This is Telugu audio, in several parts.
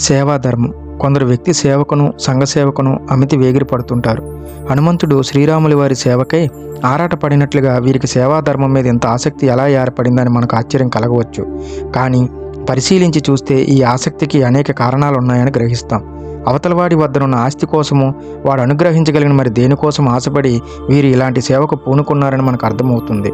సేవాధర్మం. కొందరు వ్యక్తి సేవకును సంఘ సేవకును అమితి వేగిరి పడుతుంటారు హనుమంతుడు శ్రీరాములు వారి సేవకై ఆరాట పడినట్లుగా వీరికి సేవాధర్మం మీద ఇంత ఆసక్తి ఎలా ఏర్పడిందని మనకు ఆశ్చర్యం కలగవచ్చు. కానీ పరిశీలించి చూస్తే ఈ ఆసక్తికి అనేక కారణాలు ఉన్నాయని గ్రహిస్తాం. అవతలవాడి వద్దనున్న ఆస్తి కోసము వాడు అనుగ్రహించగలిగిన మరి దేనికోసం ఆశపడి వీరు ఇలాంటి సేవకు పూనుకున్నారని మనకు అర్థమవుతుంది.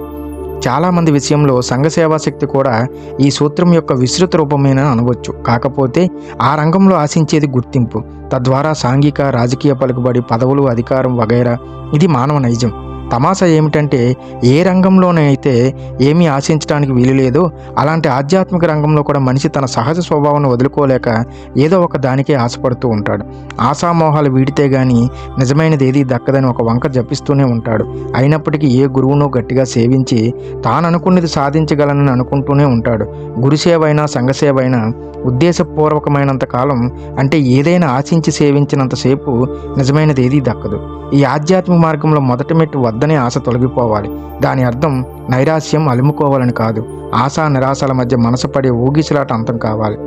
చాలామంది విషయంలో సంఘ సేవాశక్తి కూడా ఈ సూత్రం యొక్క విస్తృత రూపమైన అనవచ్చు. కాకపోతే ఆ రంగంలో ఆశించేది గుర్తింపు. తద్వారా సాంఘిక రాజకీయ పలుకుబడి పదవులు అధికారం వగైరా. ఇది మానవ నైజం. తమాషా ఏమిటంటే ఏ రంగంలోనైతే ఏమీ ఆశించడానికి వీలు లేదో అలాంటి ఆధ్యాత్మిక రంగంలో కూడా మనిషి తన సహజ స్వభావాన్ని వదులుకోలేక ఏదో ఒక దానికే ఆశపడుతూ ఉంటాడు. ఆశామోహాలు వీడితే గాని నిజమైనది ఏది దక్కదని ఒక వంక జపిస్తూనే ఉంటాడు. అయినప్పటికీ ఏ గురువునో గట్టిగా సేవించి తాను అనుకున్నది సాధించగలనని అనుకుంటూనే ఉంటాడు. గురుసేవ అయినా సంఘసేవ అయినా ఉద్దేశపూర్వకమైనంత కాలం అంటే ఏదైనా ఆశించి సేవించినంతసేపు నిజమైనది ఏదీ దక్కదు. ఈ ఆధ్యాత్మిక మార్గంలో మొదటి మెట్టు వద్దనే ఆశ తొలగిపోవాలి. దాని అర్థం నైరాశ్యం అలుముకోవాలని కాదు. ఆశా నిరాశల మధ్య మనసు పడే ఊగిసలాట అంతం కావాలి.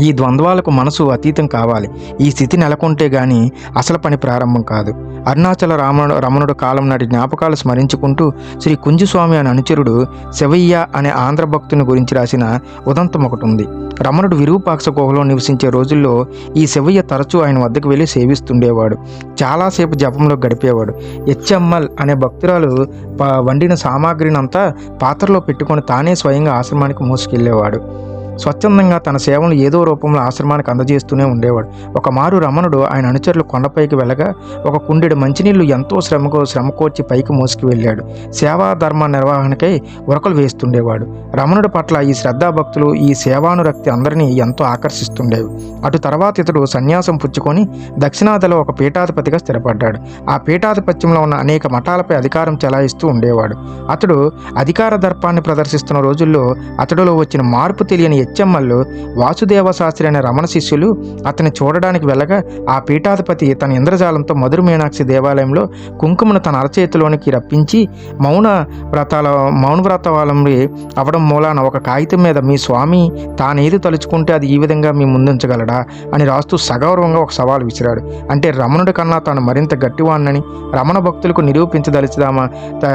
ఈ ద్వంద్వాలకు మనసు అతీతం కావాలి. ఈ స్థితి నెలకొంటే గాని అసలు పని ప్రారంభం కాదు. అరుణాచల రామణుడు రమణుడు కాలం నాటి జ్ఞాపకాలు స్మరించుకుంటూ శ్రీ కుంజుస్వామి అనే అనుచరుడు శివయ్య అనే ఆంధ్ర భక్తుని గురించి రాసిన ఉదంతం ఒకటి ఉంది. రమణుడు విరూపాక్ష గుహలో నివసించే రోజుల్లో ఈ శివయ్య తరచూ ఆయన వద్దకు వెళ్ళి సేవిస్తుండేవాడు. చాలాసేపు జపంలో గడిపేవాడు. హెచ్ఎంఎల్ అనే భక్తురాలు వండిన సామాగ్రిని అంతా పాత్రలో పెట్టుకొని తానే స్వయంగా ఆశ్రమానికి మోసుకెళ్ళేవాడు. స్వచ్ఛందంగా తన సేవలను ఏదో రూపంలో ఆశ్రమానికి అందజేస్తూనే ఉండేవాడు. ఒక మారు రమణుడు ఆయన అనుచరులు కొండపైకి వెళ్ళగా ఒక కుండెడు మంచినీళ్ళు ఎంతో శ్రమకో శ్రమకోర్చి పైకి మోసుకు వెళ్ళాడు. సేవా ధర్మ నిర్వహణకై ఉరకలు వేస్తుండేవాడు. రమణుడి పట్ల ఈ శ్రద్ధాభక్తులు ఈ సేవానురక్తి అందరినీ ఎంతో ఆకర్షిస్తుండేవి. అటు తర్వాత ఇతడు సన్యాసం పుచ్చుకొని దక్షిణాదిలో ఒక పీఠాధిపతిగా స్థిరపడ్డాడు. ఆ పీఠాధిపత్యంలో ఉన్న అనేక మఠాలపై అధికారం చెలాయిస్తూ ఉండేవాడు. అతడు అధికార దర్పాన్ని ప్రదర్శిస్తున్న రోజుల్లో అతడిలో వచ్చిన మార్పు తెలియని హెచ్ఎంఎల్ వాసుదేవ శాస్త్రి అనే రమణ శిష్యులు అతన్ని చూడడానికి వెళ్ళగా ఆ పీఠాధిపతి తన ఇంద్రజాలంతో మధుర మీనాక్షి దేవాలయంలో కుంకుమను తన అరచేతిలోనికి రప్పించి మౌన వ్రతాల మౌన వ్రతవాలంలో అవడం మూలాన ఒక కాగితం మీద మీ స్వామి తానేది తలుచుకుంటే అది ఈ విధంగా మీ ముందుంచగలడా? అని రాస్తూ సగౌరవంగా ఒక సవాల్ విసిరాడు. అంటే రమణుడి కన్నా తాను మరింత గట్టివాణ్ణని రమణ భక్తులకు నిరూపించదలిచిదామా?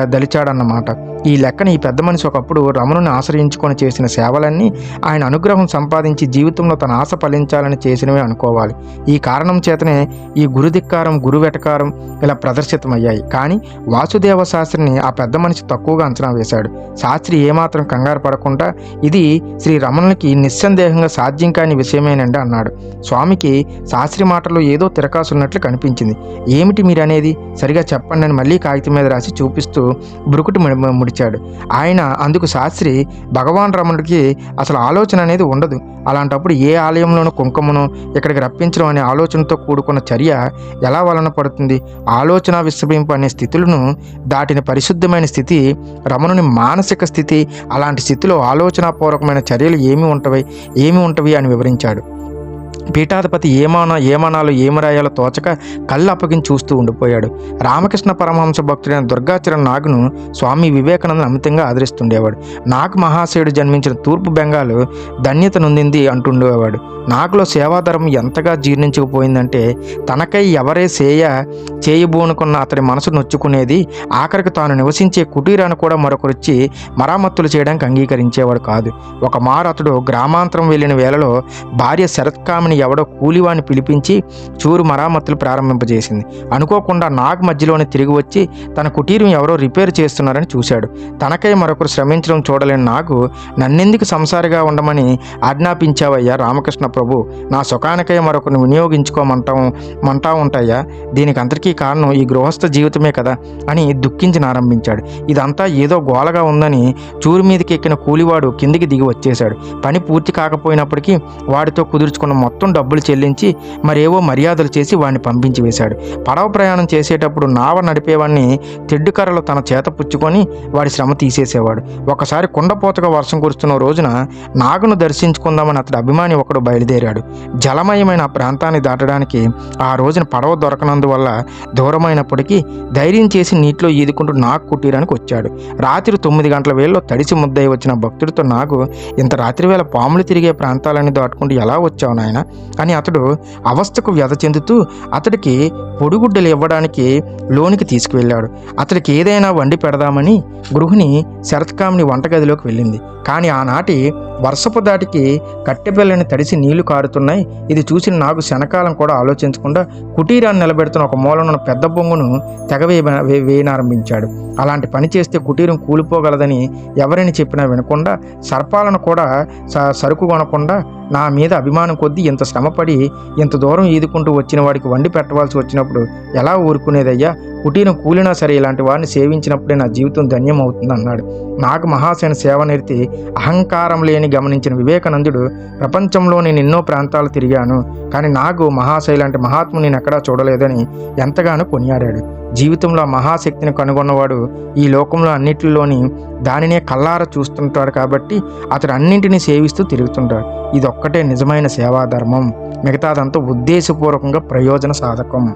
దలిచాడన్నమాట. ఈ లెక్కన ఈ పెద్ద మనిషి ఒకప్పుడు రమణుని ఆశ్రయించుకొని చేసిన సేవలన్నీ ఆయన అనుగ్రహం సంపాదించి జీవితంలో తన ఆశ ఫలించాలని చేసినవే అనుకోవాలి. ఈ కారణం చేతనే ఈ గురుధిక్కారం గురువెటకారం ఇలా ప్రదర్శితమయ్యాయి. కానీ వాసుదేవ శాస్త్రిని ఆ పెద్ద మనిషి తక్కువగా అంచనా వేశాడు. శాస్త్రి ఏమాత్రం కంగారు పడకుండా ఇది శ్రీ రమణునికి నిస్సందేహంగా సాధ్యం కాని విషయమేనండి అన్నాడు. స్వామికి శాస్త్రి మాటలో ఏదో తిరకాసున్నట్లు కనిపించింది. ఏమిటి మీరనేది? సరిగా చెప్పండి అని మళ్ళీ కాగితం మీద రాసి చూపిస్తూ బురుకుటి ముడిచాడు. ఆయన అందుకు శాస్త్రి భగవాన్ రమణుడికి అసలు ఆలోచన ఆలోచన అనేది ఉండదు. అలాంటప్పుడు ఏ ఆలయంలోనూ కుంకుమను ఇక్కడికి రప్పించడం అనే ఆలోచనతో కూడుకున్న చర్య ఎలా వలన పడుతుంది? ఆలోచన విశ్రమింపు అనే స్థితులను దాటిన పరిశుద్ధమైన స్థితి రమణుని మానసిక స్థితి అలాంటి స్థితిలో ఆలోచనాపూర్వకమైన చర్యలు ఏమి ఉంటవి ఏమి ఉంటవి అని వివరించాడు. పీఠాధిపతి ఏమాన ఏమానాలు ఏమి రాయాలో తోచక కళ్ళు అప్పగించి చూస్తూ ఉండిపోయాడు. రామకృష్ణ పరమహంస భక్తుడైన దుర్గాచరణ నాగును స్వామి వివేకానంద అమితంగా ఆదరిస్తుండేవాడు. నాగ్ మహాశయుడు జన్మించిన తూర్పు బెంగాల్ ధన్యత నొందింది అంటుండేవాడు. నాగులో సేవాధర్మం ఎంతగా జీర్ణించుకుపోయిందంటే తనకై ఎవరే సేయ చేయబోనుకున్న అతని మనసు నొచ్చుకునేది ఆఖరికి తాను నివసించే కుటీరాన్ని కూడా మరొకరిచ్చి మరామత్తులు చేయడానికి అంగీకరించేవాడు కాదు. ఒక మారు అతడు గ్రామాంతరం వెళ్ళిన వేళలో భార్య శరత్కామిని ఎవడో కూలివాణ్ణి పిలిపించి చూరు మరామత్తులు ప్రారంభింపజేసింది. అనుకోకుండా నాగ్ మధ్యలోనే తిరిగి వచ్చి తన కుటీరం ఎవరో రిపేర్ చేస్తున్నారని చూశాడు. తనకై మరొకరు శ్రమించడం చూడలేని నాగు నన్నెందుకు సంసారిగా ఉండమని ఆజ్ఞాపించావయ్యా రామకృష్ణ ప్రభు? నా సుఖానికై మరొకరిని వినియోగించుకోమంటాం మంటా ఉంటాయా దీనికి అంతటికీ కారణం ఈ గృహస్థ జీవితమే కదా అని దుఃఖించినారంభించాడు ఇదంతా ఏదో గోలగా ఉందని చూరు మీదకి ఎక్కిన కూలివాడు కిందికి దిగి వచ్చేశాడు. పని పూర్తి కాకపోయినప్పటికీ వాడితో కుదుర్చుకున్న మొత్తం డబ్బులు చెల్లించి మరేవో మర్యాదలు చేసి వాడిని పంపించి వేశాడు. పడవ ప్రయాణం చేసేటప్పుడు నావ నడిపేవాడిని తెడ్డుకర్రలు తన చేత పుచ్చుకొని వాడి శ్రమ తీసేసేవాడు. ఒకసారి కుండపోతగా వర్షం కురుస్తున్న రోజున నాగును దర్శించుకుందామని అతడు అభిమాని ఒకడు బయలుదేరాడు. జలమయమైన ఆ ప్రాంతాన్ని దాటడానికి ఆ రోజున పడవ దొరకనందువల్ల దూరమైనప్పటికీ ధైర్యం చేసి నీటిలో ఈదుకుంటూ నాగు కుటీరానికి వచ్చాడు. రాత్రి తొమ్మిది గంటల వేళలో తడిసి ముద్దయి వచ్చిన భక్తుడితో నాగు ఇంత రాత్రి వేళ పాములు తిరిగే ప్రాంతాలన్నీ దాటుకుంటూ ఎలా వచ్చావు నాయన? అని అతడు అవస్థకు వ్యధ చెందుతూ అతడికి పొడిగుడ్డలు ఇవ్వడానికి లోనికి తీసుకువెళ్ళాడు. అతడికి ఏదైనా వండి పెడదామని గృహిణి శరత్కామిని వంటగదిలోకి వెళ్ళింది. కానీ ఆనాటి వర్షపు దాటికి కట్టెబెల్లని తడిసి నీళ్ళు కారుతున్నాయి. ఇది చూసిన నాకు శనకాలం కూడా ఆలోచించకుండా కుటీరాన్ని నిలబెడుతున్న ఒక మూలనున్న పెద్ద బొంగును తెగవే వేయనారంభించాడు అలాంటి పని చేస్తే కుటీరం కూలిపోగలదని ఎవరిని చెప్పినా వినకుండా సర్పాలను కూడా స- సరుకు కొనకుండా నా మీద అభిమానం కొద్దీ ఇంత శ్రమపడి ఇంత దూరం ఈదుకుంటూ వచ్చిన వాడికి వండి పెట్టవలసి వచ్చినప్పుడు ఎలా ఊరుకునేదయ్యా? కుటీరం కూలినా సరే ఇలాంటి వారిని సేవించినప్పుడే నా జీవితం ధన్యం అవుతుంది అన్నాడు నాకు మహాసేన సేవ నేర్తి అహంకారం లేని గమనించిన వివేకానందుడు ప్రపంచంలో నేను ఎన్నో ప్రాంతాలు తిరిగాను కానీ నాకు మహాశైలి లాంటి మహాత్ముని నేను ఎక్కడా చూడలేదని ఎంతగానో కొనియాడాడు. జీవితంలో మహాశక్తిని కనుగొన్నవాడు ఈ లోకంలో అన్నిటిలోని దానినే కల్లార చూస్తుంటాడు కాబట్టి అతడు అన్నింటినీ సేవిస్తూ తిరుగుతుంటాడు. ఇదొక్కటే నిజమైన సేవాధర్మం. మిగతాదంతా ఉద్దేశపూర్వకంగా ప్రయోజన సాధకం.